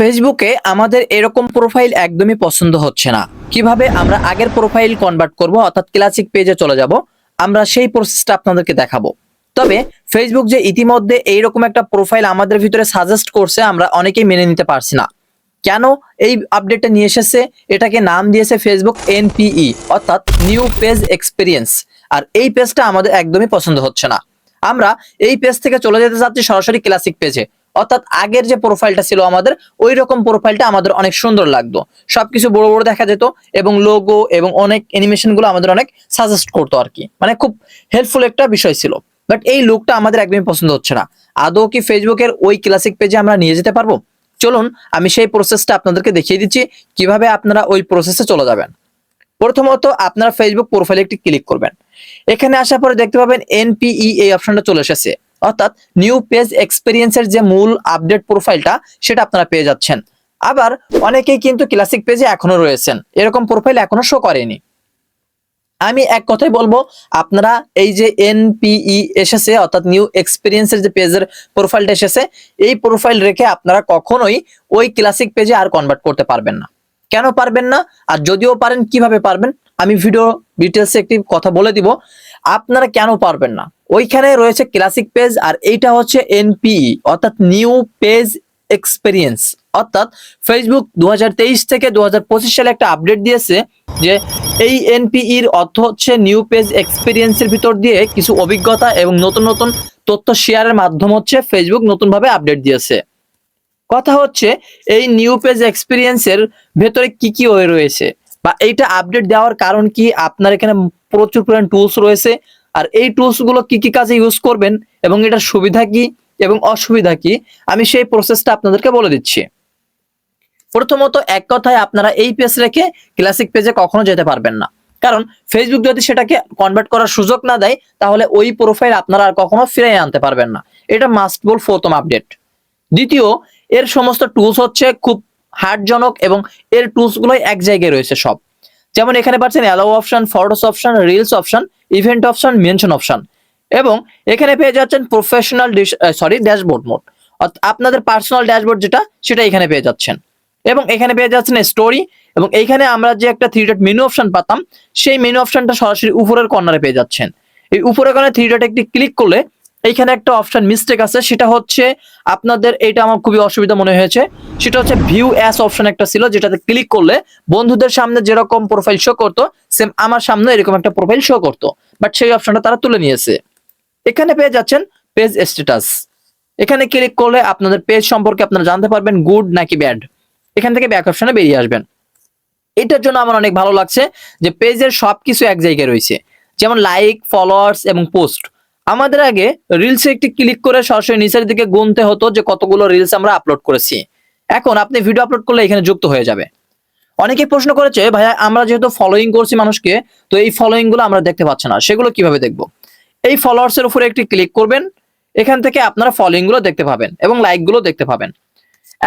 ফেসবুকে আমাদের এরকম প্রোফাইল একদমই পছন্দ হচ্ছে না। কীভাবে আমরা আগের প্রোফাইল কনভার্ট করব, অর্থাৎ ক্লাসিক পেজে চলে যাব, আমরা সেই প্রসেসটা আপনাদেরকে দেখাবো। তবে ফেসবুক যে ইতিমধ্যে এইরকম একটা প্রোফাইল আমাদের ভিতরে সাজেস্ট করছে, আমরা অনেকেই মেনে নিতে পারছি না। কেন? এই আপডেটটা নিয়ে এসেছে, এটাকে নাম দিয়েছে ফেসবুক এনপিই অর্থাৎ নিউ পেজ এক্সপিরিয়েন্স আর এই পেজটা আমাদের একদমই পছন্দ হচ্ছে না। আমরা এই পেজ থেকে চলে যেতে চাচ্ছি সরাসরি ক্লাসিক পেজে অর্থাৎ আগের যে প্রোফাইলটা ছিল আমাদের ওই রকম প্রোফাইলটা আমাদের অনেক সুন্দর লাগতো। সবকিছু বড় বড় দেখা যেত এবং লোগো এবং অনেক অ্যানিমেশনগুলো আমাদের অনেক সাজেস্ট করতো আর কি। মানে খুব হেল্পফুল একটা বিষয় ছিল। বাট এই লুকটা আমাদের একদমই পছন্দ হচ্ছে না। আদৌ কি ফেসবুকের ওই ক্লাসিক পেজে আমরা নিয়ে যেতে পারব? চলুন, আমি সেই প্রসেসটা আপনাদেরকে দেখিয়ে দিচ্ছি, কীভাবে আপনারা ওই প্রসেসে চলে যাবেন। প্রথমত আপনারা ফেসবুক প্রোফাইলে একটি ক্লিক করবেন। এখানে আসার পরে দেখতে পাবেন এনপিই এই অপশনটা চলে এসেছে। অর্থাৎ নিউ পেজ এক্সপিরিয়েন্সের যে মূল আপডেট প্রোফাইলটা সেটা আপনারা পেয়ে যাচ্ছেন। আবার অনেকেই কিন্তু ক্লাসিক পেজে এখনও রয়েছেন। এরকম প্রোফাইল এখনও শো করেনি। আমি এক কথাই বলব, আপনারা এই যে এনপিই এসেছে, অর্থাৎ নিউ এক্সপিরিয়েন্সের যে পেজের প্রোফাইলটা এসেছে, এই প্রোফাইল রেখে আপনারা কখনোই ওই ক্লাসিক পেজে আর কনভার্ট করতে পারবেন না। কেন পারবেন না? আর যদিও পারেন, কীভাবে পারবেন? আমি ভিডিও ডিটেলসে একটি কথা বলে দিব। আপনারা কেন পারবেন না? ওইখানে রয়েছে ক্লাসিক পেজ আর এইটা হচ্ছে এনপিই অর্থাৎ নিউ পেজ এক্সপিরিয়েন্স অর্থাৎ ফেসবুক দু হাজার তেইশ থেকে দু হাজার পঁচিশ সালে একটা আপডেট দিয়েছে যে এই এনপিইর অর্থ হচ্ছে নিউ পেজ এক্সপিরিয়েন্সের ভিতর দিয়ে কিছু অভিজ্ঞতা এবং নতুন নতুন তথ্য শেয়ারের মাধ্যম হচ্ছে ফেসবুক নতুনভাবে আপডেট দিয়েছে। কথা হচ্ছে এই নিউ পেজ এক্সপিরিয়েন্সের ভেতরে কি কি হয়ে রয়েছে বা এইটা আপডেট দেওয়ার কারণ কি? আপনার এখানে প্রচুর পরিমাণ টুলস রয়েছে। আর এই টুলসগুলো কি কি কাজে ইউজ করবেন এবং এটার সুবিধা কি এবং অসুবিধা কি, আমি সেই প্রসেসটা আপনাদেরকে বলে দিচ্ছি। প্রথমত এক কথায় আপনারা এই পেজ রেখে ক্লাসিক পেজে কখনো যেতে পারবেন না। কারণ ফেসবুক যদি সেটাকে কনভার্ট করার সুযোগ না দেয়, তাহলে ওই প্রোফাইল আপনারা আর কখনো ফিরে আনতে পারবেন না। এটা মাস্ট বল প্রথম আপডেট দ্বিতীয়, এর সমস্ত টুলস হচ্ছে খুব হার্ডজনক এবং এর টুলসগুলো এক জায়গায় রয়েছে সব। যেমন এখানে পাচ্ছেন allow option photos option reels option event option mention option এবং এখানে পেয়ে যাচ্ছেন প্রফেশনাল সরি ড্যাশবোর্ড মোড আপনাদের পার্সোনাল ড্যাশবোর্ড যেটা, সেটা এখানে পেয়ে যাচ্ছেন। এবং এখানে পেয়ে যাচ্ছেন স্টোরি এবং এইখানে আমরা যে একটা থ্রি ডট মেনু অপশন পাতাম, সেই মেনু অপশনটা সরাসরি উপরের কর্নারে পেয়ে যাচ্ছেন। এই উপরের কর্নারে থ্রি ডট একটি ক্লিক করলে এইখানে একটা অপশন মিস্টেক আছে, সেটা হচ্ছে আপনাদের এটা আমার খুবই অসুবিধা মনে হয়েছে। সেটা হচ্ছে ভিউ অ্যাস অপশন একটা ছিল, যেটাতে ক্লিক করলে বন্ধুদের সামনে যেরকম প্রোফাইল শো করতো সেম আমার সামনে এরকম একটা প্রোফাইল শো করতো। বাট সেই অপশনটা তারা তুলে নিয়েছে। এখানে পেয়ে যাচ্ছেন পেজ স্ট্যাটাস এখানে ক্লিক করলে আপনাদের পেজ সম্পর্কে আপনারা জানতে পারবেন গুড নাকি ব্যাড এখান থেকে ব্যাক অপশনে বেরিয়ে আসবেন। এটার জন্য আমার অনেক ভালো লাগছে যে পেজের সবকিছু এক জায়গায় রয়েছে। যেমন লাইক ফলোয়ার্স এবং পোস্ট আমাদের আগে রিলসে একটি ক্লিক করে সরাসরি নিচের দিকে গুনতে হতো যে কতগুলো রিলস আমরা আপলোড করেছি। এখন আপনি ভিডিও আপলোড করলে এখানে যুক্ত হয়ে যাবে। অনেকে প্রশ্ন করেছে, ভাইয়া, আমরা যেহেতু ফলোইং করছি মানুষকে, তো এই ফলোইংগুলো আমরা দেখতে পাচ্ছি না। সেগুলো কীভাবে দেখব? এই ফলোয়ার্স এর উপরে একটি ক্লিক করবেন, এখান থেকে আপনারা ফলোইংগুলো দেখতে পাবেন এবং লাইকগুলো দেখতে পাবেন।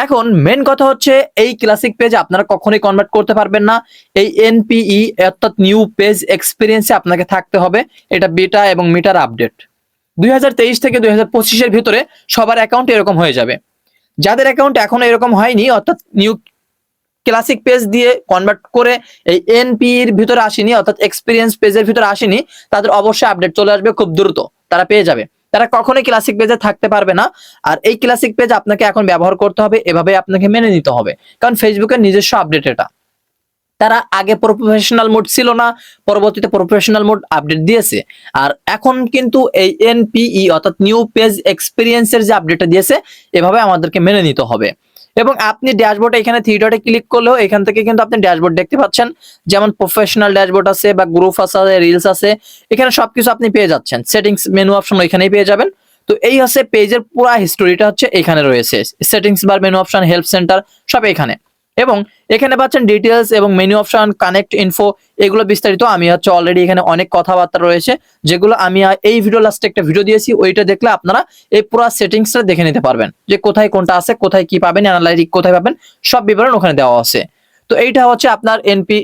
এখন মেন কথা হচ্ছে, এই ক্লাসিক পেজ আপনারা কখনোই কনভার্ট করতে পারবেন না। এই এনপিই অর্থাৎ নিউ পেজ এক্সপিরিয়েন্সে আপনাকে থাকতে হবে। এটা বেটা এবং মিটার আপডেট দুই হাজার তেইশ থেকে দুই পঁচিশের ভিতরে সবার অ্যাকাউন্ট এরকম হয়ে যাবে। যাদের অ্যাকাউন্ট এখনও এরকম হয়নি, অর্থাৎ নিউ ক্লাসিক পেজ দিয়ে কনভার্ট করে এই এনপি এনপির ভিতরে আসেনি, অর্থাৎ এক্সপিরিয়েন্স পেজের ভিতরে আসেনি, তাদের অবশ্যই আপডেট চলে আসবে খুব দ্রুত। তারা পেয়ে যাবে। তারা কখনোই ক্লাসিক পেজে থাকতে পারবে না। আর এই ক্লাসিক পেজ আপনাকে এখন ব্যবহার করতে হবে এভাবে আপনাকে মেনে নিতে হবে। কারণ ফেসবুকের নিজস্ব আপডেট এটা। তারা আগে প্রফেশনাল মোড ছিল না, পরবর্তীতে প্রফেশনাল মোড আপডেট দিয়েছে। আর এখন কিন্তু এই এনপিই অর্থাৎ নিউ পেজ এক্সপিরিয়েন্সের যে আপডেটটা দিয়েছে, এভাবে আমাদেরকে মেনে নিতে হবে। এবং আপনি ড্যাশবোর্ডে এখানে থ্রি ডটে ক্লিক করলেও এখান থেকে কিন্তু আপনি ড্যাশবোর্ড দেখতে পাচ্ছেন। যেমন প্রফেশনাল ড্যাশবোর্ড আছে বা গ্রুপ আছে রিলস আছে, এখানে সবকিছু আপনি পেয়ে যাচ্ছেন। সেটিংস মেনু অপশন ওইখানেই পেয়ে যাবেন। তো এই হচ্ছে পেজের পুরো হিস্টোরিটা হচ্ছে এখানে রয়েছে। Settings bar menu option help centre সব এখানে। এবং এখানে পাচ্ছেন ডিটেলস এবং মেনু অপশন কানেক্ট ইনফো এগুলো বিস্তারিত। আমি হচ্ছে অলরেডি এখানে অনেক কথাবার্তা রয়েছে, যেগুলো আমি এই ভিডিও লাস্টে একটা ভিডিও দিয়েছি, ওইটা দেখলে আপনারা এই পুরো সেটিংসটা দেখে নিতে পারবেন। যে কোথায় কোনটা আছে, কোথায় কি পাবেন অ্যানালাইটিক কোথায় পাবেন, সব বিবরণ ওখানে দেওয়া আছে। তো এইটা হচ্ছে আপনার এনপি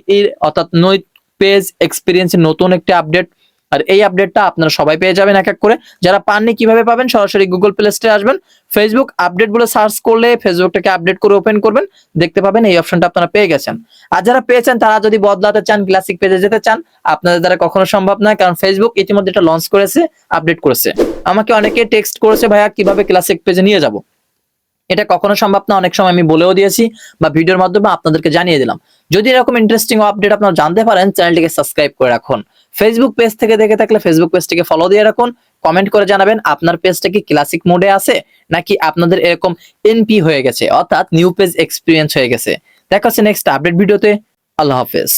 অর্থাৎ নৈ পেজ এক্সপিরিয়েন্সের নতুন একটি আপডেট আর এই আপডেটটা আপনারা সবাই পেয়ে যাবেন এক এক করে। যারা পাননি, কীভাবে পাবেন? সরাসরি গুগল প্লে স্টোরে আসবেন। ফেসবুক আপডেট বলে সার্চ করলে ফেসবুকটাকে আপডেট করে ওপেন করবেন। দেখতে পাবেন এই অপশনটা আপনারা পেয়ে গেছেন। আর যারা পেয়েছেন, তারা যদি বদলাতে চান ক্লাসিক পেজে যেতে চান, আপনাদের দ্বারা কখনো সম্ভব নয়, কারণ ফেসবুক ইতিমধ্যে এটা লঞ্চ করেছে আপডেট করেছে। আমাকে অনেকে টেক্সট করেছে, ভাইয়া, কীভাবে ক্লাসিক পেজে নিয়ে যাব? এটা কখনো সম্ভব না, অনেক সময় আমি বলেও দিয়েছি বা ভিডিওর মাধ্যমে আপনাদেরকে জানিয়ে দিলাম। যদি এরকম ইন্টারেস্টিং আপডেট আপনারা জানতে পারেন, চ্যানেলটিকে সাবস্ক্রাইব করে রাখুন। ফেসবুক পেজ থেকে দেখে থাকলে ফেসবুক পেজটিকে ফলো দিয়ে রাখুন। কমেন্ট করে জানাবেন, আপনার পেজটা কি ক্লাসিক মোডে আছে, নাকি আপনাদের এরকম এনপি হয়ে গেছে, অর্থাৎ নিউ পেজ এক্সপিরিয়েন্স হয়ে গেছে। দেখা হচ্ছে নেক্সট আপডেট ভিডিওতে। আল্লাহ হাফেজ।